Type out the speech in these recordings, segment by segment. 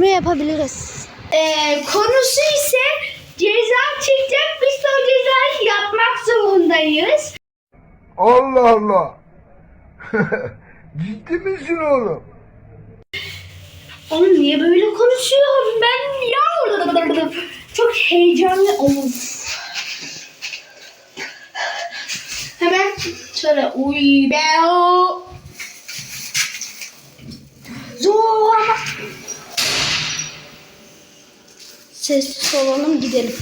Kime yapabiliriz? Ee, konusu ise ceza çıkacak. Biz de o cezayı yapmak zorundayız. Allah Allah. Ciddi misin oğlum? Oğlum niye böyle konuşuyorum ben ya? Çok heyecanlı. Of. Hemen şöyle uy be o. Zor ama. Sessiz olalım gidelim.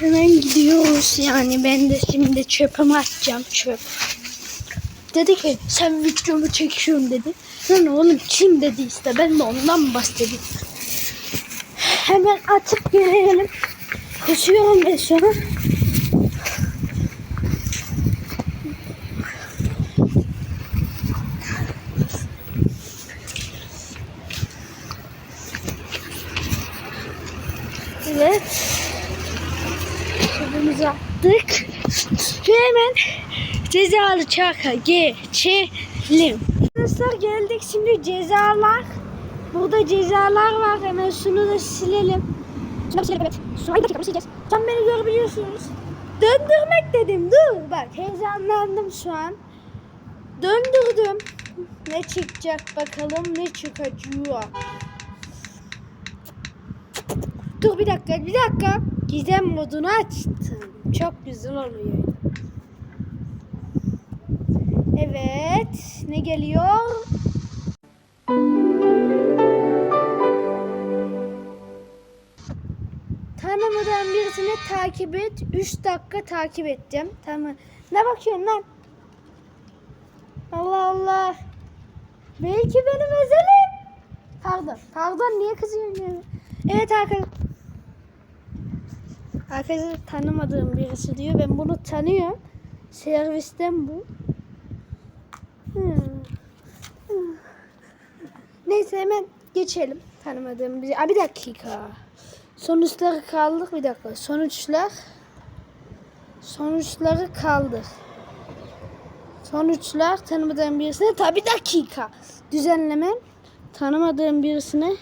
Hemen gidiyoruz yani ben de şimdi çöpümü atacağım çöp. Dedi ki sen videomu çekiyorsun dedi. Lan oğlum kim dedi işte ben de ondan bahsedeyim. Hemen atıp gelelim. Koşuyorum ben şu an. Evet. Çöpümüzü attık. Ve hemen cezalı geçelim. Arkadaşlar geldik şimdi cezalar. Burada cezalar var. Hemen şunu da silelim. Şunu da silelim evet. Şunu bir dakika sileceğiz. Sen beni görebiliyorsunuz. Döndürmek dedim. Dur bak heyecanlandım şu an. Döndürdüm. Ne çıkacak bakalım ne çıkacak. Dur bir dakika bir dakika. Gizem modunu açtım. Çok güzel oluyor. Evet. Ne geliyor? Tanımadan birisini takip et. 3 dakika takip edeceğim. Tamam. Ne bakıyorsun lan? Allah Allah. Belki benim özelim. Pardon. Pardon niye kızıyorsun? Evet arkadaşlar. Arkadaşlar tanımadığım birisi diyor. Ben bunu tanıyorum. Servisten bu. Neyse hemen geçelim. Tanımadığım bir... Aa, bir dakika. Sonuçları kaldık. Bir dakika. Sonuçlar. Sonuçları kaldık. Sonuçlar tanımadığım birisine tabi dakika. Düzenleme tanımadığım birisine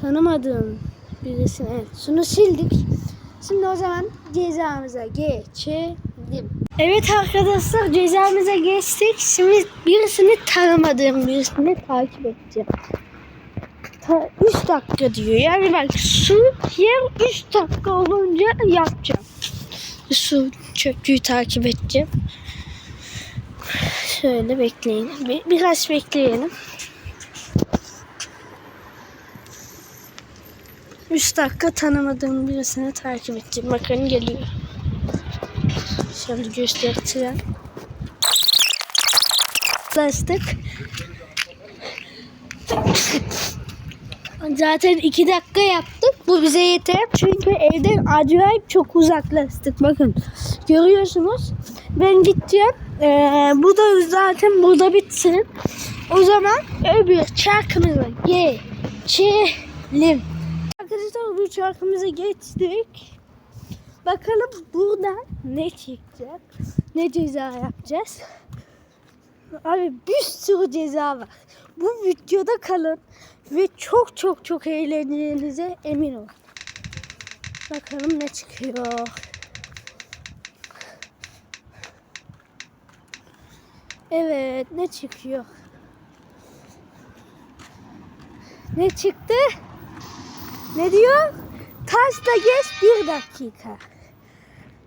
tanımadığım birisine evet şunu sildik. Şimdi o zaman cezamıza geçelim. Evet arkadaşlar cezamıza geçtik. Şimdi birisini tanımadığım birisini takip edeceğim. Ta, 3 dakika diyor. Yani bak su yer 3 dakika olunca yapacağım. Su çöpçüyü takip edeceğim. Şöyle bekleyin. Bir, biraz bekleyelim. 3 dakika tanımadığım birisini takip edeceğim. Bakın geliyor. Şöyle göstereceğim. Lastik. Zaten 2 dakika yaptık. Bu bize yeter. Çünkü evden acayip çok uzaklaştık. Bakın. Görüyorsunuz. Ben gideceğim. Ee, bu da zaten burada bitsin. O zaman öbür çarkımıza geçelim. Arkadaşlar bu çarkımıza geçtik. Bakalım buradan ne çıkacak? Ne ceza yapacağız? Abi bir sürü ceza var. Bu videoda kalın ve çok çok çok eğleneceğinize emin olun. Bakalım ne çıkıyor. Evet ne çıkıyor? Ne çıktı? Ne diyor? Taşla geç bir dakika.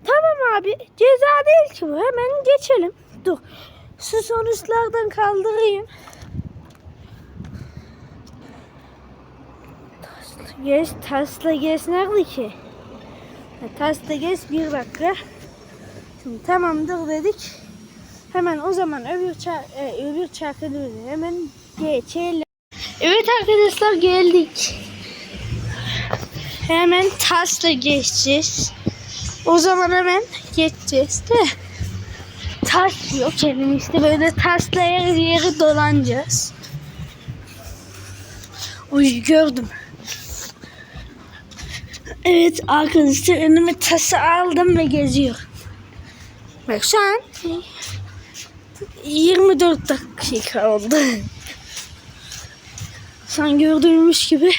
Tamam abi ceza değil ki bu hemen geçelim. Dur şu sonuçlardan kaldırayım. Taşla geç, taşla geç nerede ki? Ha, Taşla geç bir dakika. Şimdi tamamdır dedik. Hemen o zaman öbür çar e, öbür çarkı hemen geçelim. Evet arkadaşlar geldik. Hemen taşla geçeceğiz. O zaman hemen geçeceğiz de. Taş yok elimizde. Böyle taşla yer yeri dolanacağız. Uy gördüm. Evet arkadaşlar önüme tası aldım ve geziyor. Bak şu an 24 dakika oldu. Sen gördüğümüz gibi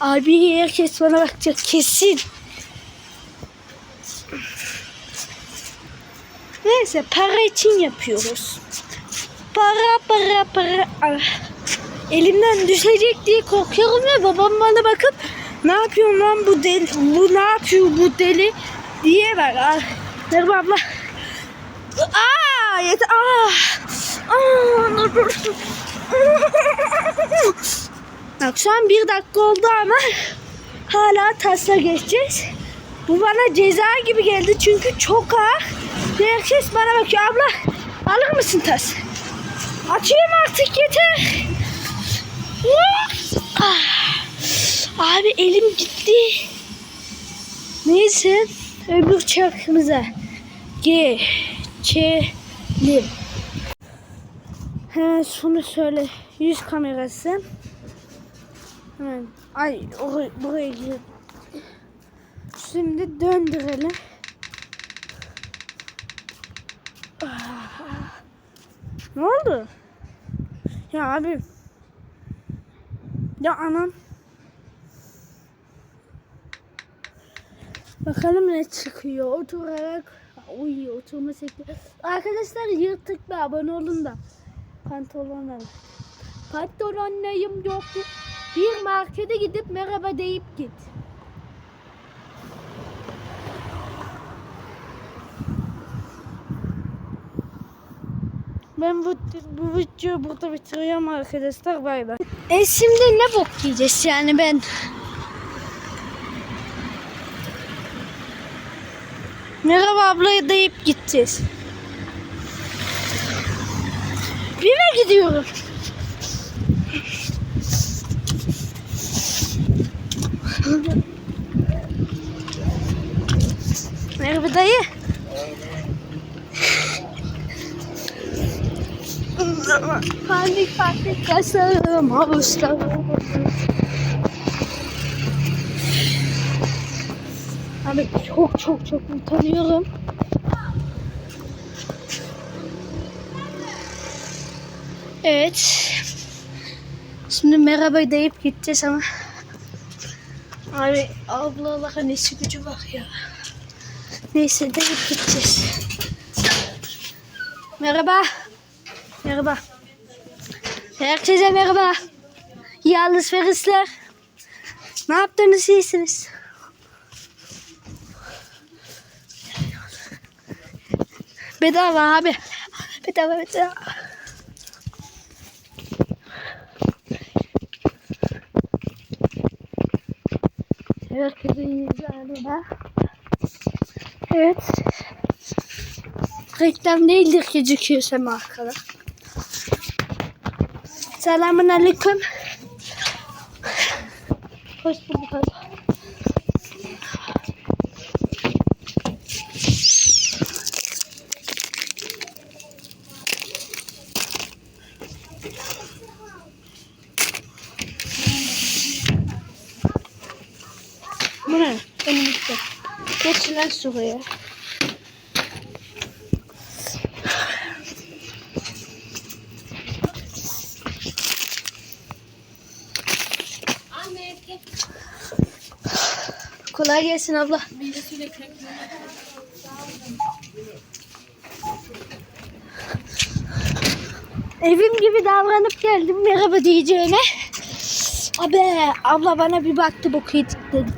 abi herkes bana bakacak kesin. Neyse para için yapıyoruz. Para para para. Ah. Elimden düşecek diye korkuyorum ya babam bana bakıp ne yapıyor lan bu deli bu ne yapıyor bu deli diye bak. Ah. Abla. Aa yeter. Aa. Aa dur dur. Bak şu an bir dakika oldu ama hala tasla geçeceğiz. Bu bana ceza gibi geldi çünkü çok ağır. Herkes bana bakıyor. Abla alır mısın tas? Açıyorum artık yeter. Ah. Abi elim gitti. Neyse öbür çarkımıza geçelim. He şunu söyle. Yüz kamerası. Hemen. Ay oraya, buraya gir. Şimdi döndürelim. Ah. Ne oldu? Ya abi. Ya anam. Bakalım ne çıkıyor. Oturarak. Uy oturma sekti. Arkadaşlar yırtık bir abone olun da. Pantolonlar. Pantolonlayım yoktu. Bir markete gidip merhaba deyip git. Ben bu, bu videoyu burada bitiriyorum arkadaşlar. Bay bay. E şimdi ne bok yiyeceğiz yani ben? Merhaba abla deyip gideceğiz. Bime gidiyorum. Merhaba dayı. Panik panik kasarım havuzlarım. Abi çok çok çok utanıyorum. Evet. Şimdi merhaba deyip gideceğiz ama. Abi ablalara nesi gücü var ya. Neyse deyip gideceğiz. Merhaba. Merhaba. Herkese merhaba. İyi alışverişler. Ne yaptınız iyisiniz? Bedava abi. Bedava bedava. Herkesin yüzü galiba. Evet. Reklam değildir gözüküyorsa markalı. Selamun aleyküm. Hoş bulduk abi. Bu ne? Önümüzde. Geç lan şuraya. Kolay gelsin abla. Evim gibi davranıp geldim merhaba diyeceğine. Abi abla bana bir baktı boku yedik dedi.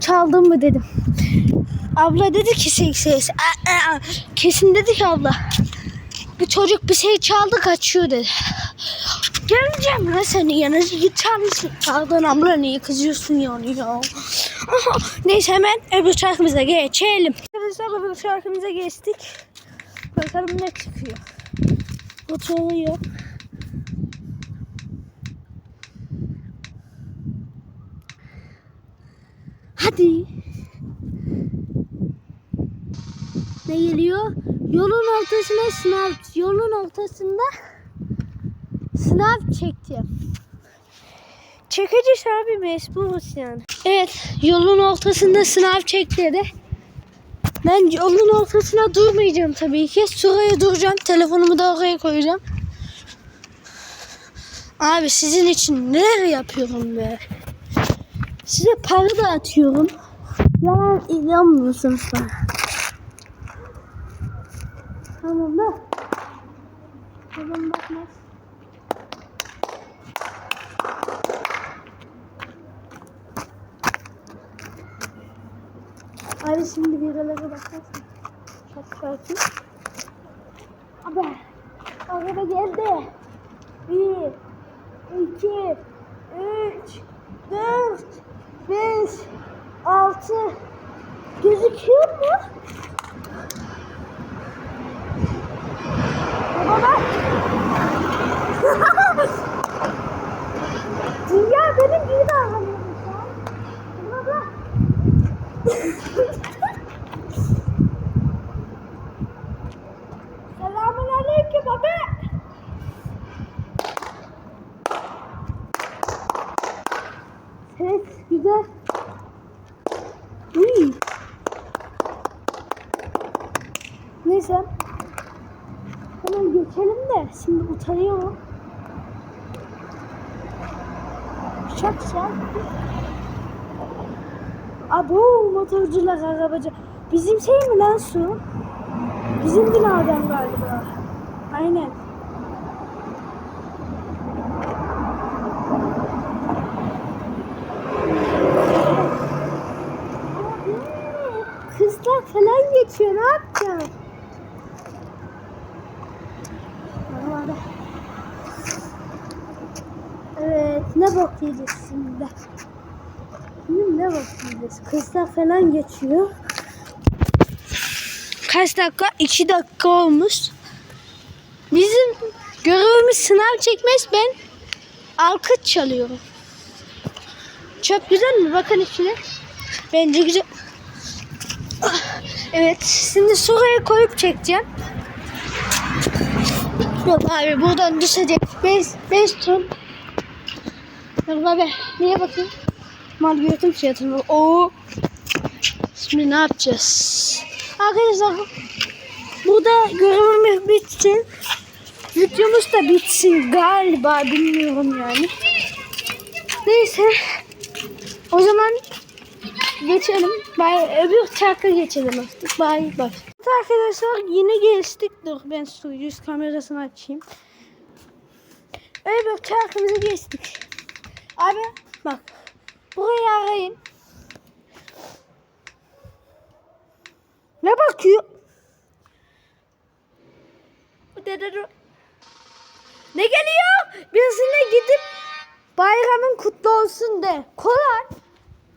Çaldın mı dedim. Abla dedi ki şey şey. Aa, aa. Kesin dedi ki abla. Bu çocuk bir şey çaldı kaçıyor dedi. Geleceğim lan senin yanına git çalmışsın. Çaldın abla niye kızıyorsun yani ya. Neyse hemen öbür şarkımıza geçelim. Arkadaşlar öbür şarkımıza geçtik. Bakalım ne çıkıyor. Oturuyor. Hadi. Ne geliyor? Yolun ortasına sınav. Yolun ortasında sınav çektim. Çekeceğiz abi mecburuz yani. Evet yolun ortasında sınav çekti Ben yolun ortasına durmayacağım tabii ki. Şuraya duracağım. Telefonumu da oraya koyacağım. Abi sizin için neler yapıyorum be. Size para da atıyorum. Yalan inanmıyorsunuz bana. Tamam da. Tamam bakmaz. Abi şimdi biralara bakarsın. Çok sakin. Abi. Araba geldi. Bir. iki, Üç. Dört. Beş. Altı. Gözüküyor mu? Baba bak. Dünya benim gibi davranıyormuş ya. Baba. Selamun aleyküm baba. Ses güzel. Uy. Neyse. Hemen geçelim de şimdi utanıyorum. Şak şak. Abo motorcular arabacı. Bizim lan su? Bizim binadan galiba. Aynen. Kızlar falan geçiyor. Ne yapacağım? Evet. Ne bok yiyeceğiz şimdi? Şimdi ne bok yiyeceğiz? Kızlar falan geçiyor. Kaç dakika? İki dakika olmuş. Bizim görevimiz sınav çekmez. Ben alkış çalıyorum. Çöp güzel mi? Bakın içine. Bence güzel. Ah, Evet. Şimdi şuraya koyup çekeceğim. Yok abi buradan düşecek. 5 5 ton. Yok abi. Niye bakayım? Mal götüm fiyatını. Oo. Şimdi ne yapacağız? Arkadaşlar burada görevimiz bitsin. Videomuz da bitsin galiba bilmiyorum yani. Neyse. O zaman geçelim. Bay, öbür çarka geçelim artık. Bay bay. Arkadaşlar yine geçtik. Dur ben su yüz kamerasını açayım. Öbür çarkımızı geçtik. Abi bak. Burayı arayın. Ne bakıyor? Ne geliyor? Birisine gidip bayramın kutlu olsun de. Kolay.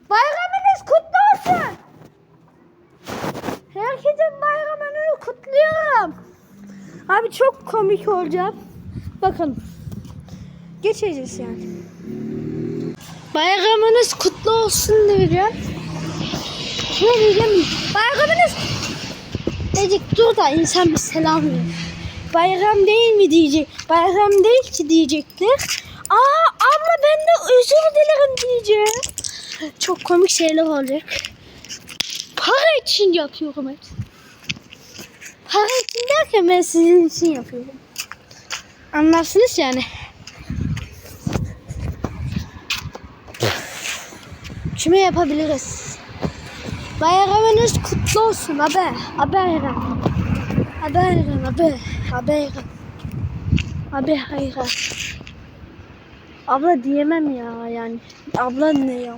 Bayramınız kutlu olsun. Herkesin bayramını kutluyorum. Abi çok komik olacağım. Bakın. Geçeceğiz yani. Bayramınız kutlu olsun diyeceğim. Ne diyeceğim? Bayramınız Dedik dur da insan bir selam verir. Bayram değil mi diyecek. Bayram değil ki diyecektir. Aa abla ben de özür dilerim diyeceğim. Çok komik şeyler olacak. Para için yapıyorum hep. Para için derken ben sizin için yapıyorum. Anlarsınız yani. Kime yapabiliriz? Bayramınız kutlu olsun abi. Abi bayram. Abi bayram abi. Abi hayran. Abla diyemem ya yani. Abla ne ya?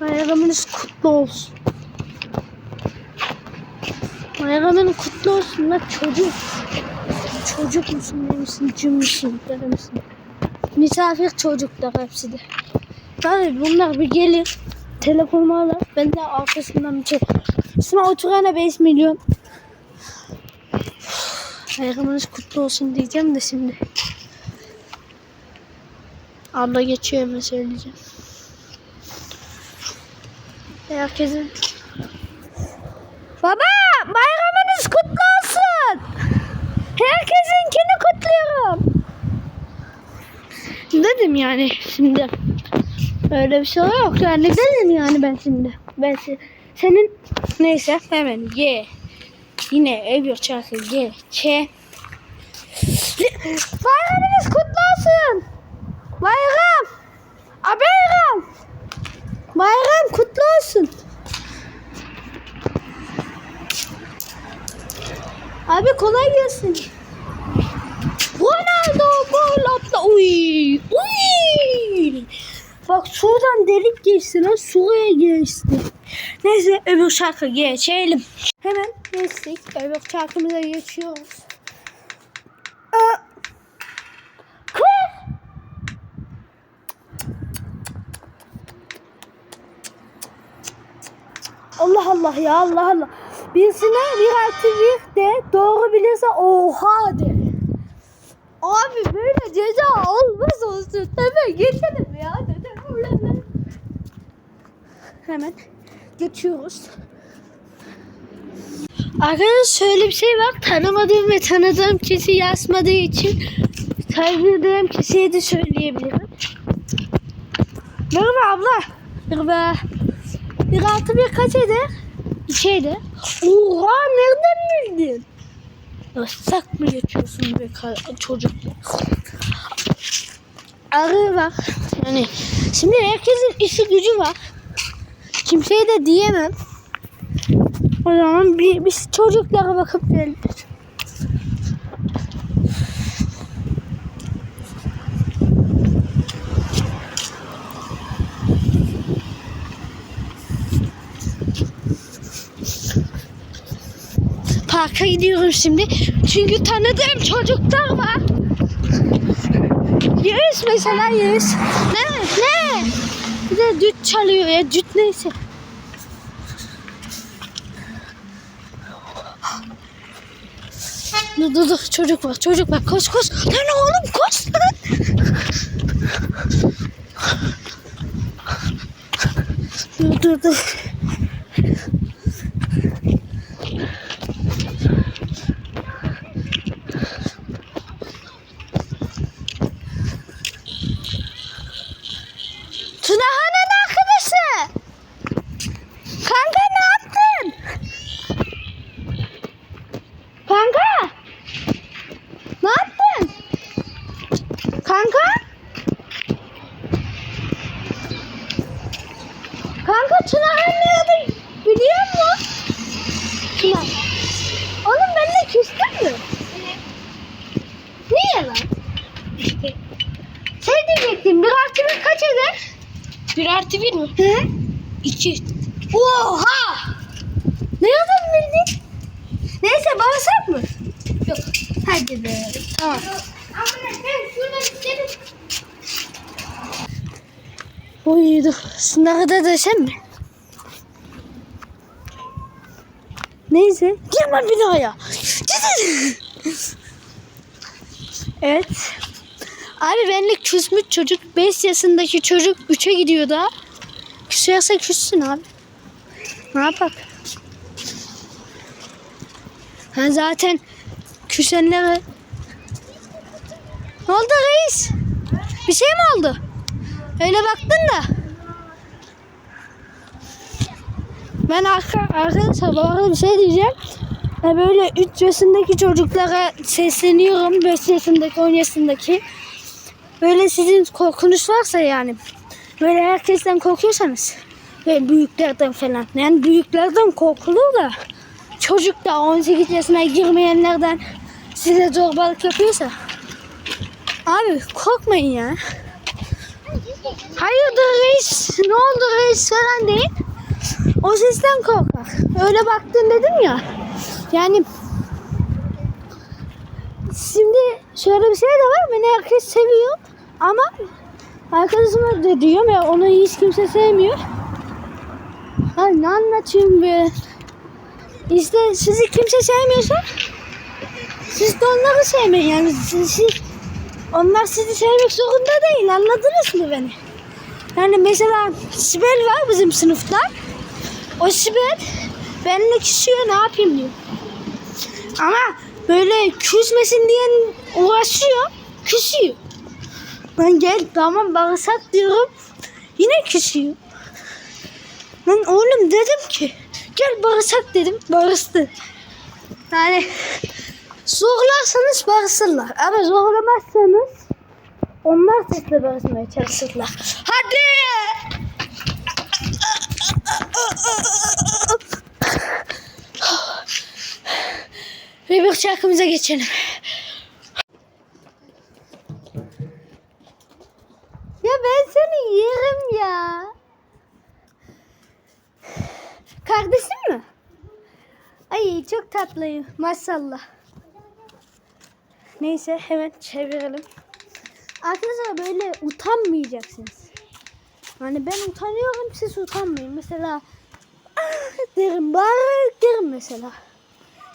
Bayramınız kutlu olsun. Bayramın kutlu olsun la çocuk. Çocuk musun ne misin cin misin? Misafir çocuklar hepsi de. Tabii bunlar bir gelir. Telefonumu alır. Ben de arkasından bir şey. İsmi oturana 5 milyon. Bayramınız kutlu olsun diyeceğim de şimdi. Abla geçiyor hemen söyleyeceğim. Herkesin. Baba bayramınız kutlu olsun. Herkesinkini kutluyorum. Dedim yani şimdi. Öyle bir şey yok yani dedim yani ben şimdi. Ben se- senin neyse hemen G yine öbür şarkı G Ç Bayramınız kutlu olsun. Bayram. A bayram. Bayram kutlu olsun. Abi kolay gelsin. Ronaldo gol attı. Uy. Uy. Bak şuradan delik geçti lan. Şuraya geçti. Neyse öbür şarkı geçelim. Hemen geçtik. Öbür şarkımıza geçiyoruz. Allah Allah ya Allah Allah. Birisine bir artı bir de doğru bilirse oha de. Abi böyle ceza olmaz olsun. Hemen geçelim ya. Dedim. Hemen geçiyoruz. Arkadaşlar şöyle bir şey var. Tanımadığım ve tanıdığım kişi yazmadığı için saygıdığım kişiye de söyleyebilirim. Merhaba abla. Merhaba. Bir altı bir kaç eder? İki eder. Oha nereden bildin? Islak mı geçiyorsun be çocuk? Arı var. Yani şimdi herkesin işi gücü var. Kimseye de diyemem. O zaman bir, biz çocuklara bakıp gelelim. Parka gidiyorum şimdi. Çünkü tanıdığım çocuklar var. Yüz mesela yüz. Ne? Ne? Bir de düt çalıyor ya. Düt neyse. Dur dur dur çocuk var çocuk var koş koş lan oğlum koş lan dur dur dur diyecektim. Bir artı bir kaç eder? Bir artı bir mi? He? İki. Oha! Nereden bildin? Neyse bağırsak mı? Yok. Hadi be. Tamam. İstedim. Oy dur. Şunları da desem mi? Neyse. Girme binaya. evet. Abi benimle küsmüş çocuk 5 yaşındaki çocuk 3'e gidiyor da. Küserse küssün abi. Ne yapak? Ha zaten küsenlere... Ne oldu reis? Bir şey mi oldu? Öyle baktın da. Ben arka, arkadaşlar arada bir şey diyeceğim. Ya böyle 3 yaşındaki çocuklara sesleniyorum. 5 yaşındaki, 10 yaşındaki. Böyle sizin korkunuz varsa yani. Böyle herkesten korkuyorsanız. Böyle büyüklerden falan. Yani büyüklerden korkulur da. Çocuk da 18 yaşına girmeyenlerden size zorbalık yapıyorsa. Abi korkmayın ya. Hayırdır reis? Ne oldu reis falan değil. O sesten korkar. Öyle baktın dedim ya. Yani şimdi şöyle bir şey de var. Beni herkes seviyor. Ama arkadaşıma da diyorum ya onu hiç kimse sevmiyor. Ay ne anlatayım be. İşte sizi kimse sevmiyorsa siz de onları sevmeyin. Yani siz, siz- onlar sizi sevmek zorunda değil. Anladınız mı beni? Yani mesela Sibel var bizim sınıfta. O Sibel benimle küsüyor ne yapayım diyor. Ama böyle küsmesin diye uğraşıyor. Küsüyor. Lan gel tamam bağırsak diyorum. Yine küsüyor. Lan oğlum dedim ki gel bağırsak dedim. Bağırstı. Yani zorlarsanız bağırsınlar. Ama zorlamazsanız onlar sizle bağırmaya çalışırlar. Hadi! Ve bir şarkımıza geçelim. Ya ben seni yerim ya. Kardeşim mi? Ay çok tatlıyım maşallah. Neyse hemen çevirelim. Arkadaşlar böyle utanmayacaksınız. Hani ben utanıyorum siz utanmayın. Mesela "Ah!" derim bağır derim mesela.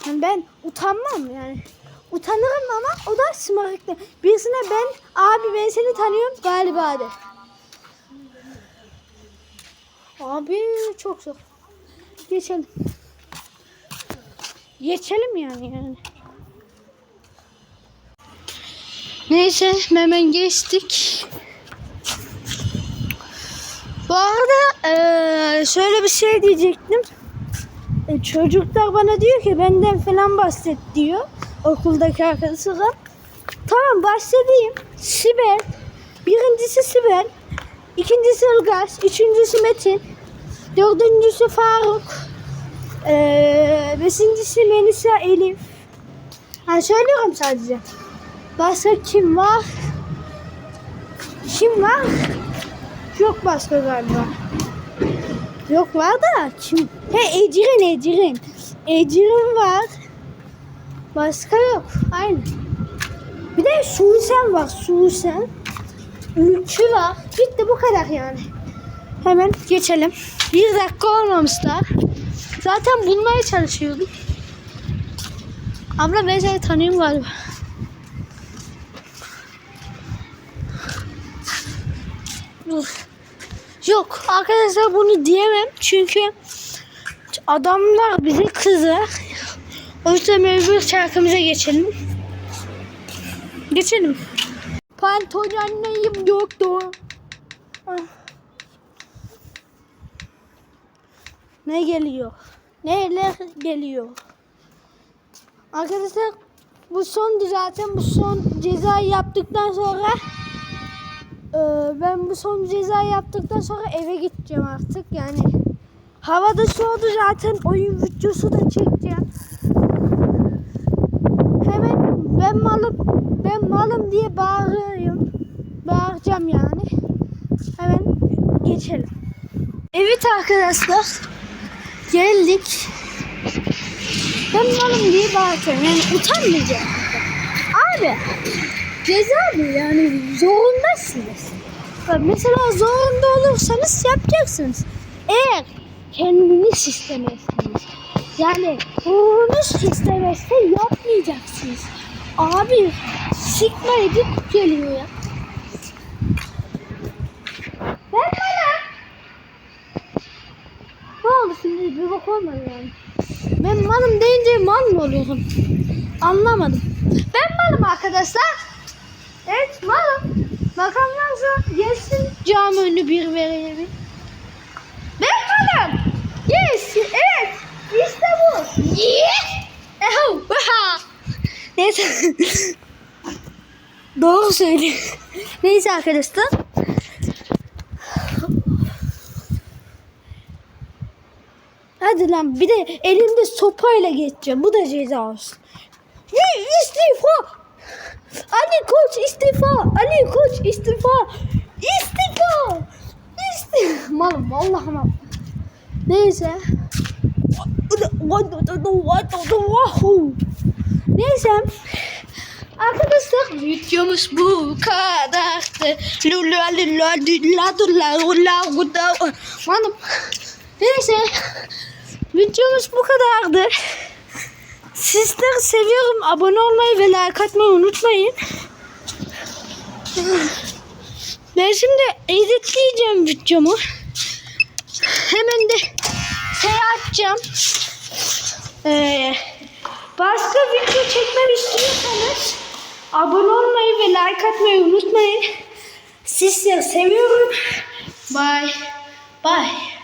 Yani ben utanmam yani. Utanırım ama o da şımarıklı. Birisine ben abi ben seni tanıyorum galiba de. Abi çok zor. Geçelim. Geçelim yani yani. Neyse hemen geçtik. Bu arada eee, şöyle bir şey diyecektim. E, çocuklar bana diyor ki benden falan bahset diyor. Okuldaki arkadaşlar. Tamam bahsedeyim. Sibel. Birincisi Sibel. ikincisi Ilgaz. Üçüncüsü Metin. Dördüncüsü Faruk. Ee, beşincisi Melisa Elif. Ha, söylüyorum sadece. Başka kim var? Kim var? Yok başka galiba. Yok var da kim? He Ecrin Ecrin. Ecrin var. Başka yok. Aynı. Bir de Susen var. Susen. Ülkü var. Bitti bu kadar yani. Hemen geçelim. Bir dakika olmamışlar. Zaten bulmaya çalışıyordum. Abla ben seni tanıyorum galiba. Yok arkadaşlar bunu diyemem çünkü adamlar bize kızar. O yüzden öbür şarkımıza geçelim. Geçelim. Pantol anneyim yoktu. Ah. Ne geliyor? Neler geliyor? Arkadaşlar bu son zaten bu son cezayı yaptıktan sonra ee, ben bu son ceza yaptıktan sonra eve gideceğim artık yani. Havada soğudu zaten oyun videosu da çekeceğim. Hemen ben malım ben malım diye bağırıyorum. Bağıracağım yani. Hemen geçelim. Evet arkadaşlar. Geldik. Ben malım diye bağıracağım. Yani utanmayacağım. Abi ceza bu yani zorundasınız. Mesela zorunda olursanız yapacaksınız. Eğer kendiniz istemezseniz yani ruhunuz istemezse yapmayacaksınız. Abi sıkma edip geliyor ya. Ben bana. Ne oldu şimdi bir bak yani. Ben malım deyince mal mı oluyorum? Anlamadım. Ben malım arkadaşlar. Evet malım. Bakalım nasıl gelsin cam önü bir verelim. Ben malım. Yes. Evet. İşte bu. Yes. Aha. Neyse. Doğru söylüyor. Neyse arkadaşlar. Hadi lan bir de elimde sopayla geçeceğim. Bu da ceza olsun. İstifa? Ali Koç istifa. Ali Koç istifa. İstifa. İstifa. Malım vallahi mal. Neyse. Neyse. Arkadaşlar videomuz bu kadardı. Lula lula lula lula lula lula. Malım. Neyse. Videomuz bu kadardı. Sizleri seviyorum. Abone olmayı ve like atmayı unutmayın. Ben şimdi editleyeceğim videomu. Hemen de şey açacağım. Ee, başka video çekmem istiyorsanız abone olmayı ve like atmayı unutmayın. Sizleri seviyorum. Bye. Bye.